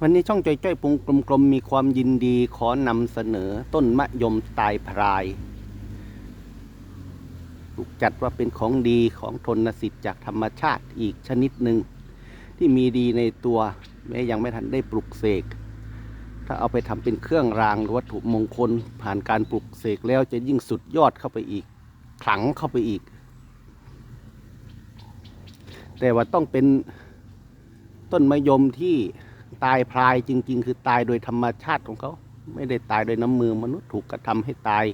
วันนี้ช่องจ้อยจ้อยปุงกลมๆมีความยินดีขอนำเสนอต้นมะยมตายพรายถูกจัดว่าเป็นของดีของทนสิทธิ์จากธรรมชาติอีกชนิดหนึ่ง ที่มีดีในตัวแม้ยังไม่ทันได้ปลุกเสก ถ้าเอาไปทำเป็นเครื่องรางหรือวัตถุมงคลผ่านการปลุกเสกแล้วจะยิ่งสุดยอดเข้าไปอีกขลังเข้าไปอีก แต่ว่าต้องเป็นต้นมะยมที่ ตายพรายจริง ๆ คือตายโดยธรรมชาติของเขา ไม่ได้ตายโดยน้ำมือมนุษย์ถูกกระทำให้ตาย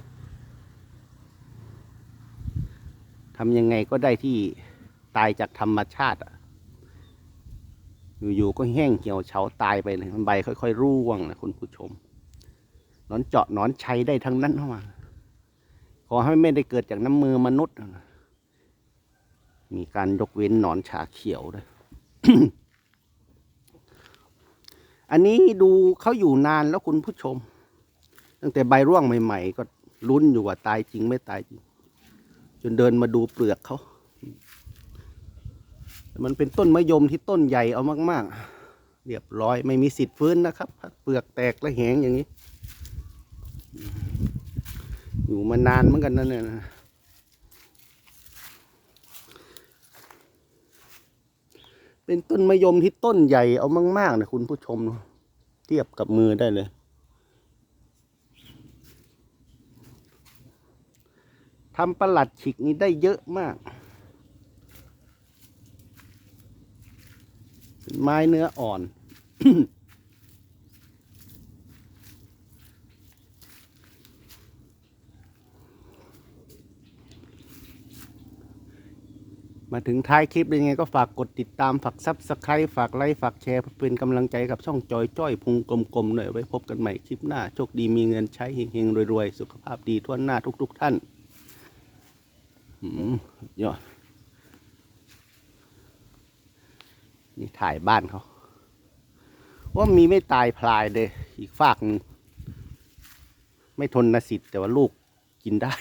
ทำยังไงก็ได้ที่ตายจากธรรมชาติอยู่ๆก็แห้งเหี่ยวเฉาตายไปเลยใบค่อยๆร่วงนะคุณผู้ชมนอนเจาะนอนใชัยได้ทั้งนั้นเข้ามาขอให้ไม่ได้เกิดจากน้ำมือมนุษย์ มีการยกเว้นหนอนฉาเขียวด้วย อันนี้ดูเขาอยู่นานแล้วคุณผู้ชม ตั้งแต่ใบร่วงใหม่ ๆ ก็ลุ้นอยู่ว่าตายจริงไม่ตายจริง จนเดินมาดูเปลือกเขามันเป็นต้นมะยมที่ต้นใหญ่เอามากๆ เรียบร้อยไม่มีสิทธิ์ฟื้นนะครับ เปลือกแตกและแหงอย่างนี้ อยู่มานานเหมือนกันนะเนี่ยนะ เป็นต้นมะยมที่ต้นใหญ่เอามากๆนะคุณผู้ชม เทียบกับมือได้เลย ทำประหลัดฉิกนี้ได้เยอะมาก เป็นไม้เนื้ออ่อน มาถึงท้ายคลิปยังไงก็ฝากกดติดตามฝากซับสไครต์ฝากไลค์ฝากแชร์เพื่อเป็นกำลังใจกับช่องจอยจ้อยพุงกลมๆหน่อยไว้พบกันใหม่คลิปหน้า โชคดีมีเงินใช้เฮงๆรวยๆ สุขภาพดีทั่วหน้าทุก ๆ ท่านอืมยอดนี่ถ่ายบ้านเขาว่ามีไม่ตายพลายเลย อีกฝากหนึ่งไม่ทนนสิทธิ์แต่ว่าลูกกินได้